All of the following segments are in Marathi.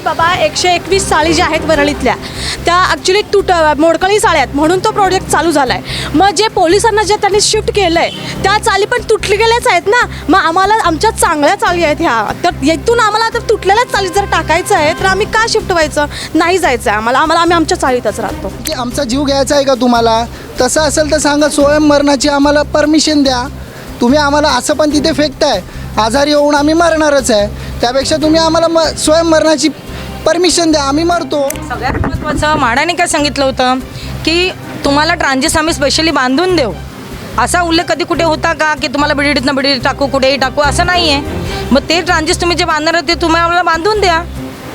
बाबा एकशे एकवीस साळी ज्या आहेत वरळीतल्या त्या ॲक्च्युली तुट मोडकळी साळ्यात आहेत म्हणून तो प्रोजेक्ट चालू झाला आहे मग जे पोलिसांना जे त्यांनी शिफ्ट केलं आहे त्या चाली पण तुटली गेल्याच आहेत ना? मग आम्हाला आमच्या चांगल्या चाली आहेत ह्या. तर येथून आम्हाला तर तुटलेल्याच चाली जर टाकायचं आहे तर आम्ही का शिफ्ट व्हायचं? नाही जायचं आहे आम्हाला. आम्हाला आम्ही आमच्या चाळीतच राहतो. की आमचा जीव घ्यायचा आहे का तुम्हाला? तसं असेल तर सांगा स्वयंमरणाची आम्हाला परमिशन द्या. तुम्ही आम्हाला असं पण तिथे फेकताय. आजारी होऊन आम्ही मरणारच आहे. त्यापेक्षा तुम्ही आम्हाला म स्वयंमरणाची परमिशन द्या आम्ही मरतो. सगळ्यात महत्त्वाचं म्हाडाने काय सांगितलं होतं की तुम्हाला ट्रान्झिस आम्ही स्पेशली बांधून देऊ. असा उल्लेख कधी कुठे होता का की तुम्हाला बिडीडीतनं बिडी टाकू कुठेही टाकू असं नाही आहे मग ते ट्रान्झिस तुम्ही जे बांधणार आहे ते तुम्ही आम्हाला बांधून द्या.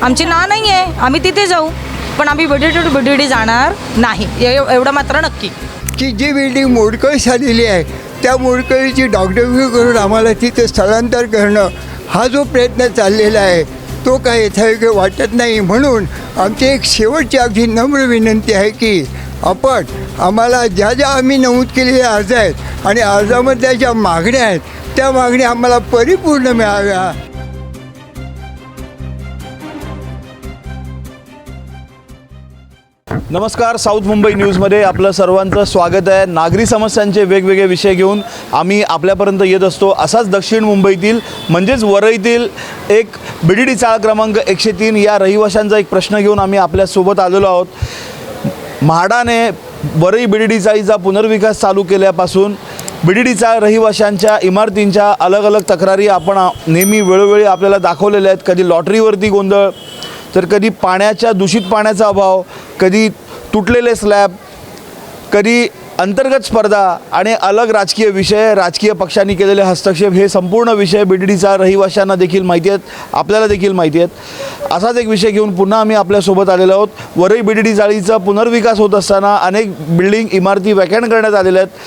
आमची ना नाही आहे आम्ही तिथे जाऊ. पण आम्ही बिडी टू बिडीडी जाणार नाही. एव- एवढं मात्र नक्की. की जी बिल्डिंग मोडकळी झालेली आहे त्या मोडकळीची डागडुगी करून आम्हाला तिथे स्थलांतर करणं हा जो प्रयत्न चाललेला आहे तो काय यथायोग्य वाटत नाही म्हणून आमची एक शेवटची अगदी नम्र विनंती आहे की आपण आम्हाला ज्या ज्या आम्ही नमूद केलेले अर्ज आहेत आणि अर्जामधल्या ज्या मागण्या आहेत त्या मागण्या आम्हाला परिपूर्ण मिळाव्या. नमस्कार साऊथ मुंबई न्यूजमध्ये आपलं सर्वांचं स्वागत आहे. नागरी समस्यांचे वेगवेगळे विषय घेऊन आम्ही आपल्यापर्यंत येत असतो. असाच दक्षिण मुंबईतील म्हणजेच वरईतील एक बिडीडी चाळ क्रमांक एकशे तीन या रहिवाशांचा एक प्रश्न घेऊन आम्ही आपल्यासोबत आलेलो आहोत. म्हाडाने वरई बिडीडी चाळीचा पुनर्विकास चालू केल्यापासून बीडीडी चाळ रहिवाशांच्या इमारतींच्या अलग अलग तक्रारी आपण नेहमी वेळोवेळी आपल्याला दाखवलेल्या आहेत. कधी लॉटरीवरती गोंधळ तर कधी पाण्याच्या दूषित पाण्याचा अभाव कधी तुटलेले स्लॅब कधी अंतर्गत स्पर्धा आणि अलग राजकीय विषय राजकीय पक्षांनी केलेले हस्तक्षेप हे संपूर्ण विषय बीडीडीचा रहिवाशांना देखील माहिती आहेत आपल्याला देखील माहिती आहेत. असाच एक विषय घेऊन पुन्हा आम्ही आपल्यासोबत आलेलो आहोत. वरई बीडीडी जाळीचा पुनर्विकास होत असताना अनेक बिल्डिंग इमारती व्याख्यान करण्यात आलेल्या आहेत.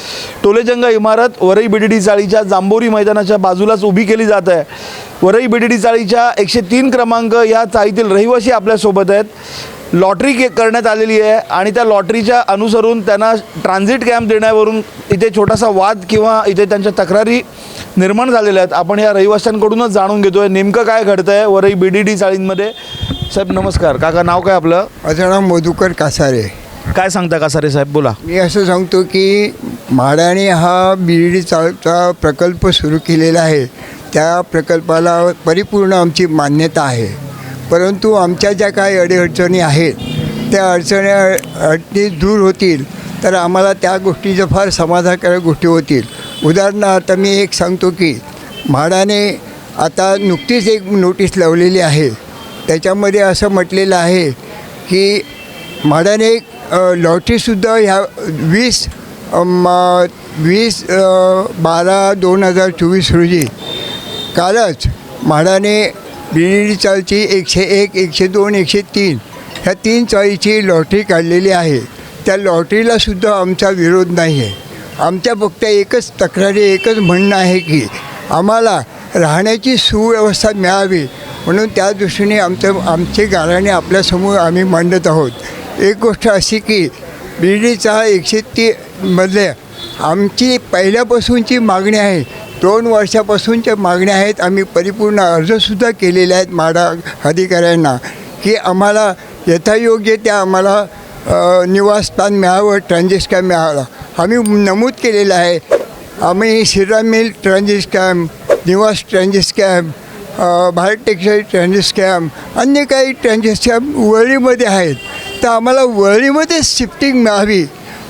टोलेजंगा इमारत वरई बीडीडी चाळीच्या जांभोरी मैदानाच्या बाजूलाच उभी केली जात आहे. वरई बीडीडी चाळीच्या एकशे तीन क्रमांक या चाळीतील रहिवासी आपल्यासोबत आहेत. लॉटरी के करण्यात आलेली आहे आणि त्या लॉटरीच्या अनुसरून त्यांना ट्रान्झिट कॅम्प देण्यावरून इथे छोटासा वाद किंवा इथे त्यांच्या तक्रारी निर्माण झालेल्या आहेत. आपण या रहिवाशांकडूनच जाणून घेतो आहे नेमकं काय घडतं आहे वरई बी डी डी चाळींमध्ये. साहेब नमस्कार. काका नाव काय आपलं? माझं नाव मधुकर कासारे. काय सांगता का सारे साहेब? बोला. मी असं सांगतो की म्हाडाने हा बिरडी चाळचा प्रकल्प सुरू केलेला आहे. त्या प्रकल्पाला परिपूर्ण आमची मान्यता आहे. परंतु आमच्या ज्या काही अडीअडचणी आहेत त्या अडचणी अडचणी दूर होतील तर आम्हाला त्या गोष्टीचं फार समाधानकारक गोष्टी होतील. उदाहरणार्थ मी एक सांगतो की म्हाडाने आता नुकतीच एक नोटीस लावलेली आहे. त्याच्यामध्ये असं म्हटलेलं आहे की म्हाडाने एक लॉटरीसुद्धा ह्या वीस वीस बारा दोन हजार चोवीस रोजी कालच म्हाडाने बिडी चाळची एकशे एक एकशे दोन एकशे तीन ह्या तीन चाळीची लॉटरी काढलेली आहे. त्या लॉटरीलासुद्धा आमचा विरोध नाही आहे आमच्या फक्त एकच तक्रारी एकच म्हणणं आहे की आम्हाला राहण्याची सुव्यवस्था मिळावी. म्हणून त्या दृष्टीने आमचं आमचे गाराणे आपल्यासमोर आम्ही मांडत आहोत. एक गोष्ट अशी की बिर्डीचा एकशे ती मधल्या आमची पहिल्यापासूनची मागणी आहे दोन वर्षापासूनच्या मागण्या आहेत. आम्ही परिपूर्ण अर्जसुद्धा केलेले आहेत माडा अधिकाऱ्यांना की आम्हाला यथायोग्य त्या आम्हाला निवासस्थान मिळावं ट्रान्झिस्टा मिळावं. आम्ही नमूद केलेलं आहे. आम्ही श्रीराम मिल ट्रान्झिस कॅम्प निवास transit camp Bharat textile transit camp अन्य काही ट्रान्झिस कॅम्प वळीमध्ये आहेत. तर आम्हाला वळीमध्येच शिफ्टिंग मिळावी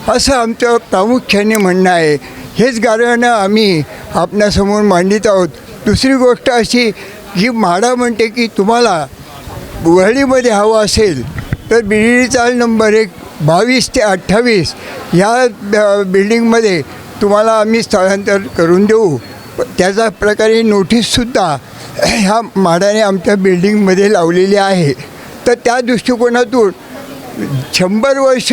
असं आमचं प्रामुख्याने म्हणणं आहे. हेच गाऱ्हाणं आम्ही आपणासमोर मांडित आहोत. दुसरी गोष्ट अशी जी म्हाडा म्हणते की तुम्हाला वहळीमध्ये हवं असेल तर बिल्डिंग चाल नंबर एक बावीस ते अठ्ठावीस ह्या बिल्डिंगमध्ये तुम्हाला आम्ही स्थलांतर करून देऊ. त्याचा प्रकारे नोटीससुद्धा ह्या म्हाडाने आमच्या बिल्डिंगमध्ये लावलेली आहे. तर त्या दृष्टिकोनातून शंभर वर्ष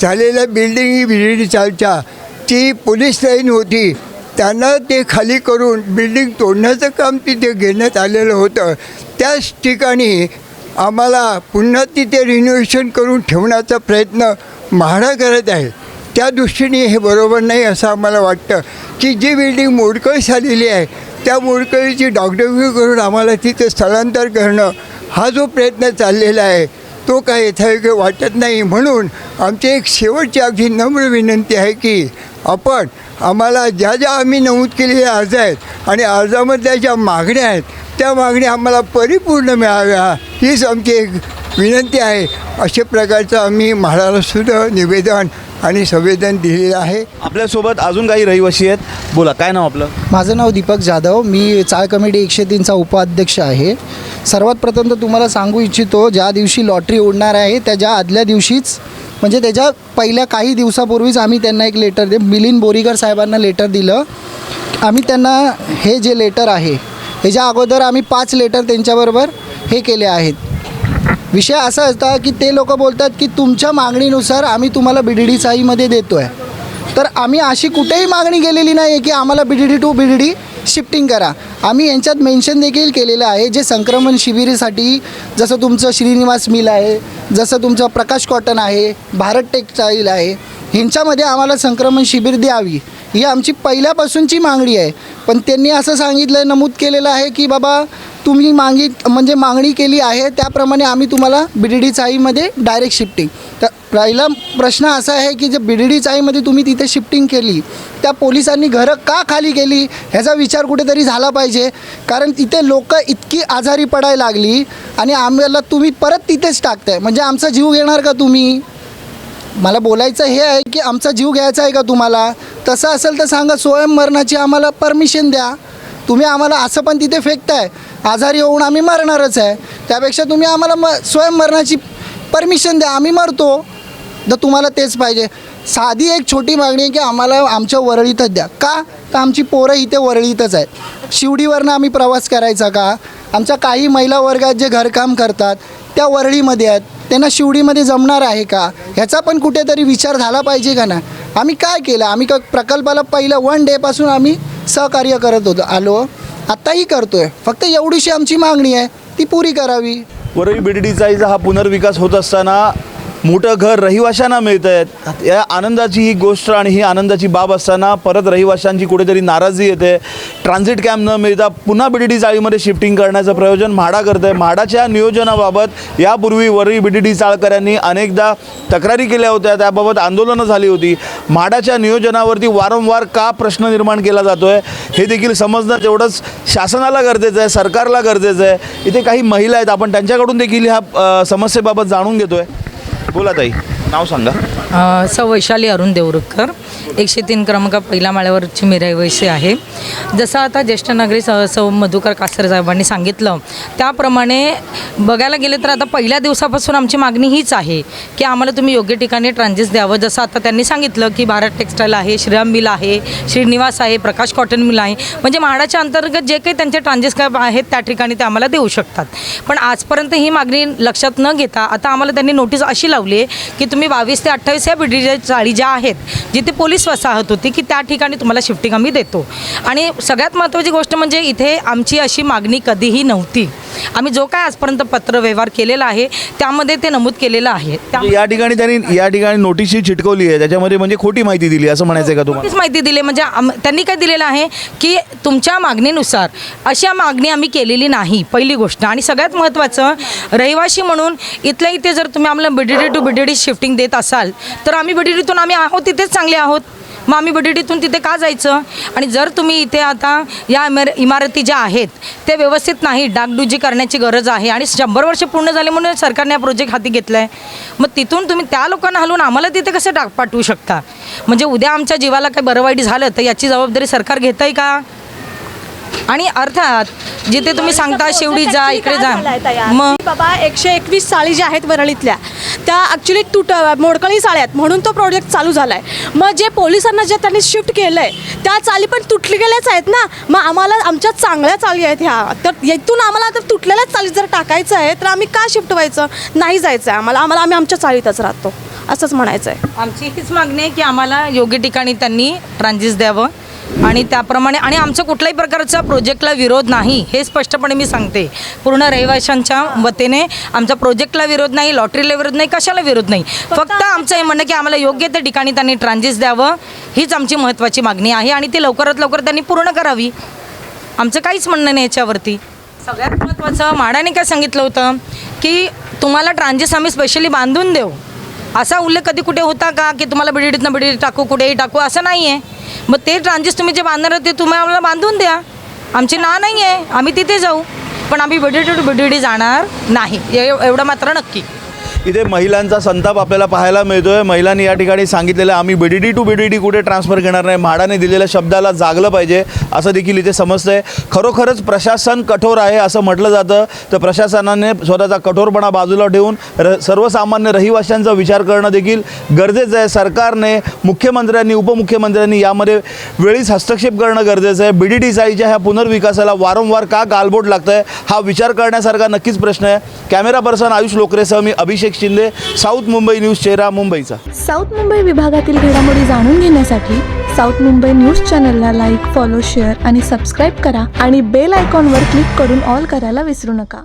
झालेल्या बिल्डिंग ही बिल्डिंग चालच्या ती पोलीस लाईन होती. त्यांना ते खाली करून बिल्डिंग तोडण्याचं काम तिथे घेण्यात आलेलं होतं. त्याच ठिकाणी आम्हाला पुन्हा तिथे रिनोव्हेशन करून ठेवण्याचा प्रयत्न म्हाडा करत आहे त्या दृष्टीने हे बरोबर नाही असं आम्हाला वाटतं. की जी बिल्डिंग मोडकळी झालेली आहे त्या मोडकळीची डागडुगी करून आम्हाला तिथे स्थलांतर करणं हा जो प्रयत्न चाललेला आहे तो काय यथायोग्य वाटत नाही म्हणून आमची एक शेवटची अगदी नम्र विनंती आहे की आपण आम्हाला ज्या ज्या आम्ही नमूद केलेल्या अर्ज आहेत आणि अर्जामधल्या ज्या मागण्या आहेत त्या मागण्या आम्हाला परिपूर्ण मिळाव्या. हीच आमची एक विनंती आहे अशा प्रकारचं आम्ही म्हाडाला सुद्धा निवेदन आणि संवेदन दिलेलं आहे. आपल्यासोबत अजून काही रहिवासी आहेत. बोला काय नाव आपलं? माझं नाव दीपक जाधव. मी चाळ कमिटी एकशे तीनचा उपाध्यक्ष आहे. सर्वात प्रथम तर तुम्हाला सांगू इच्छितो ज्या दिवशी लॉटरी उडणार आहे त्याच्या आदल्या दिवशीच म्हणजे त्याच्या पहिल्या काही दिवसापूर्वीच आम्ही त्यांना एक लेटर दे मिलिंद बोरीकर साहेबांना लेटर दिलं. आम्ही त्यांना हे जे लेटर आहे ह्याच्या अगोदर आम्ही पाच लेटर त्यांच्याबरोबर हे केले आहेत. विषय असा असता की ते लोक बोलतात की तुमच्या मागणीनुसार आम्ही तुम्हाला बी डी डी चाईमध्ये देतो आहे तर आम्ही अशी कुठेही मागणी केलेली नाही आहे की आम्हाला B D D to B D D shifting करा. आम्ही यांच्यात मेन्शन देखील केलेलं आहे जे संक्रमण शिबिरीसाठी जसं तुमचं श्रीनिवास मिल आहे जसं तुमचं प्रकाश कॉटन आहे भारत टेक्सटाईल आहे ह्यांच्यामध्ये आम्हाला संक्रमण शिबिर द्यावी. ही आमची पहिल्यापासूनची मागणी आहे. पण त्यांनी असं सांगितलं आहे नमूद केलेलं आहे की बाबा तुम्ही मागी म्हणजे मागणी केली आहे त्याप्रमाणे आम्ही तुम्हाला बी डी डी चाईमध्ये डायरेक्ट शिफ्टिंग तर पहिला प्रश्न असा आहे की जे बी डी डी चाईमध्ये तुम्ही तिथे शिफ्टिंग केली त्या पोलिसांनी घरं का खाली केली? ह्याचा विचार कुठेतरी झाला पाहिजे. कारण तिथे लोक इतकी आजारी पडायला लागली आणि आम्हाला तुम्ही परत तिथेच टाकताय. म्हणजे आमचा जीव घेणार का तुम्ही? मला बोलायचं हे आहे की आमचा जीव घ्यायचा आहे का तुम्हाला? तसं असेल तर सांगा स्वयंमरणाची आम्हाला परमिशन द्या. तुम्ही आम्हाला असं पण तिथे फेकताय. आजारी होऊन आम्ही मरणारच आहे. त्यापेक्षा तुम्ही आम्हाला म स्वयं मरणाची परमिशन द्या. आम्ही मरतो. तर तुम्हाला तेच पाहिजे. साधी एक छोटी मागणी आहे की आम्हाला आमच्या वरळीतच द्या. का? तर आमची पोरं इथे वरळीतच आहेत. शिवडीवरनं आम्ही प्रवास करायचा का? आमच्या काही महिला वर्गात जे घरकाम करतात त्या वरळीमध्ये आहेत. त्यांना शिवडीमध्ये जमणार आहे का? ह्याचा पण कुठेतरी विचार झाला पाहिजे का ना? आम्ही काय केलं? आम्ही का प्रकल्पाला पहिलं वन डेपासून आम्ही सहकार्य करत होतो. आलो. आत्ताही करतो आहे फक्त एवढीशी आमची मागणी आहे. ती पुरी करावी. वरळी बीडीडीचा हा पुनर्विकास होत असताना मोठं घर रहिवाशांना मिळत आहेत या आनंदाची ही गोष्ट आणि ही आनंदाची बाब असताना परत रहिवाशांची कुठेतरी नाराजी येते. ट्रान्झिट कॅम्प न मिळता पुन्हा बीडीडी चाळीमध्ये शिफ्टिंग करण्याचं प्रयोजन म्हाडा करतं आहे म्हाडाच्या नियोजनाबाबत यापूर्वी वरळी बीडीडी चाळकऱ्यांनी अनेकदा तक्रारी केल्या होत्या. त्याबाबत आंदोलनं झाली होती. म्हाडाच्या नियोजनावरती वारंवार का प्रश्न निर्माण केला जातो आहे हे देखील समजणं तेवढंच शासनाला गरजेचं आहे सरकारला गरजेचं आहे. इथे काही महिला आहेत. आपण त्यांच्याकडून देखील ह्या समस्येबाबत जाणून घेतो आहे बोला ताई नाव सांगा. सौ वैशाली अरुण देवरुखकर एकशे तीन क्रमांक पहिल्या माळ्यावरची मी रहिवासी आहे. जसं आता ज्येष्ठ नागरिक स सौ मधुकर कासर साहेबांनी सांगितलं त्याप्रमाणे बघायला गेले तर आता पहिल्या दिवसापासून आमची मागणी हीच आहे की आम्हाला तुम्ही योग्य ठिकाणी ट्रान्झिस द्यावं. जसं आता त्यांनी सांगितलं की भारत टेक्स्टाईल आहे श्रीराम मिल आहे श्रीनिवास आहे प्रकाश कॉटन मिल आहे. म्हणजे म्हाडाच्या अंतर्गत जे काही त्यांचे ट्रान्झिस आहेत त्या ठिकाणी ते आम्हाला देऊ शकतात. पण आजपर्यंत ही मागणी लक्षात न घेता आता आम्हाला त्यांनी नोटीस अशी लावली आहे की तुम्ही बावीस ते अठ्ठावीस या पिढीच्या चाळी ज्या आहेत जिथे पोलीस वसाहत होती की त्या ठिकाणी तुम्हाला शिफ्टिंग आम्ही देतो. आणि सगळ्यात महत्त्वाची गोष्ट म्हणजे इथे आमची अशी मागणी कधीही नव्हती. आम्ही जो काय आजपर्यंत पत्र व्यवहार केलेला आहे त्यामध्ये ते नमूद केलेलं आहे. त्या या ठिकाणी त्यांनी या ठिकाणी नोटीसही चिटकवली आहे त्याच्यामध्ये म्हणजे खोटी माहिती दिली असं म्हणायचं आहे का तुम्हाला? माहिती दिली म्हणजे आम- त्यांनी काय दिलेलं आहे की तुमच्या मागणीनुसार अशा मागणी आम्ही केलेली नाही पहिली गोष्ट. आणि सगळ्यात महत्त्वाचं रहिवाशी म्हणून इथल्या इथे जर तुम्ही आम्हाला बीडीडी टू बीडीडी शिफ्टिंग देत असाल तर आम्ही बीडीडीतून आम्ही आहोत तिथेच चांगले आहोत. मग आम्ही बीडीडीतून तिथे का जायचं? आणि जर तुम्ही इथे आता या इमार इमारती ज्या आहेत ते व्यवस्थित नाही डागडुजी करण्याची गरज आहे आणि शंभर वर्ष पूर्ण झाले म्हणून सरकारने हा प्रोजेक्ट हाती घेतला आहे मग तिथून तुम्ही त्या लोकांना हलवून आम्हाला तिथे कसं टाक पाठवू शकता? म्हणजे उद्या आमच्या जीवाला काही बरं वाईट झालं तर याची जबाबदारी सरकार घेत आहे का? आणि अर्थात जिथे तुम्ही सांगता शेवटी जा इकडे जा. मग बाबा एकशे एकवीस चाळी ज्या आहेत वरळीतल्या त्या ॲक्च्युली तुट मोडकळी साळ्यात म्हणून तो प्रोजेक्ट चालू झाला आहे मग जे पोलिसांना जे त्यांनी शिफ्ट केलं आहे त्या चाली पण तुटले गेल्याच आहेत ना? मग आम्हाला आमच्या चांगल्या चाली आहेत ह्या. तर इथून आम्हाला तर तुटलेल्याच चाली जर टाकायचं आहे तर आम्ही का शिफ्ट व्हायचं? नाही जायचं आहे आम्हाला. आम्हाला आम्ही आमच्या चाळीतच राहतो. असंच म्हणायचं आहे आमची हीच मागणी आहे की आम्हाला योग्य ठिकाणी त्यांनी ट्रान्झिस द्यावं. आणि त्याप्रमाणे आणि आमचं कुठल्याही प्रकारचा प्रोजेक्टला विरोध नाही हे स्पष्टपणे मी सांगते. पूर्ण रहिवाशांच्या वतीने आमचा प्रोजेक्टला विरोध नाही लॉटरीला विरोध नाही कशाला विरोध नाही. फक्त आमचं हे म्हणणं की आम्हाला योग्य त्या ठिकाणी त्यांनी ट्रान्झिस द्यावं हीच आमची महत्त्वाची मागणी आहे आणि ती लवकरात लवकर त्यांनी पूर्ण करावी. आमचं काहीच म्हणणं नाही याच्यावरती. सगळ्यात महत्त्वाचं म्हाडाने काय सांगितलं होतं की तुम्हाला ट्रान्झिस आम्ही स्पेशली बांधून देऊ. असा उल्लेख कधी कुठे होता का? की तुम्हाला बिडीडीतनं बिडीडी टाकू कुठेही टाकू असं नाही आहे मग ते ट्रान्झिस तुम्ही जे बांधणार ते तुम्ही आम्हाला बांधून द्या. आमची ना नाही आहे आम्ही तिथे जाऊ. पण आम्ही बिडीडी टू बिडीडी जाणार नाही. एवढं मात्र नक्की. इथे महिलांचा संताप आपल्याला पाहायला मिळतोय. महिलांनी या ठिकाणी सांगितलेलं आहे, आम्ही बीडीडी टू बीडीडी कुठे ट्रान्सफर घेणार नाही. म्हाडाने दिलेल्या शब्दाला जागलं पाहिजे असं देखील इथे समजतंय. खरोखरच प्रशासन कठोर आहे असं म्हटलं जातं. तर प्रशासनाने स्वतःचा कठोरपणा बाजूला ठेवून र सर्वसामान्य रहिवाशांचा विचार करणं देखील गरजेचं आहे. सरकारने मुख्यमंत्र्यांनी उपमुख्यमंत्र्यांनी यामध्ये वेळीच हस्तक्षेप करणं गरजेचं आहे. बी डी डी साईच्या ह्या पुनर्विकासाला वारंवार का गालबोट लागतं आहे हा विचार करण्यासारखा नक्कीच प्रश्न आहे. कॅमेरा पर्सन आयुष लोकरेसह मी अभिषेक शिंदे साऊथ मुंबई न्यूज चेहरा मुंबईचा. साऊथ मुंबई विभागातील घडामोडी जाणून घेण्यासाठी साऊथ मुंबई न्यूज चॅनलला लाईक फॉलो शेअर आणि सबस्क्राईब करा आणि बेल आयकॉनवर क्लिक करून ऑल करायला विसरू नका.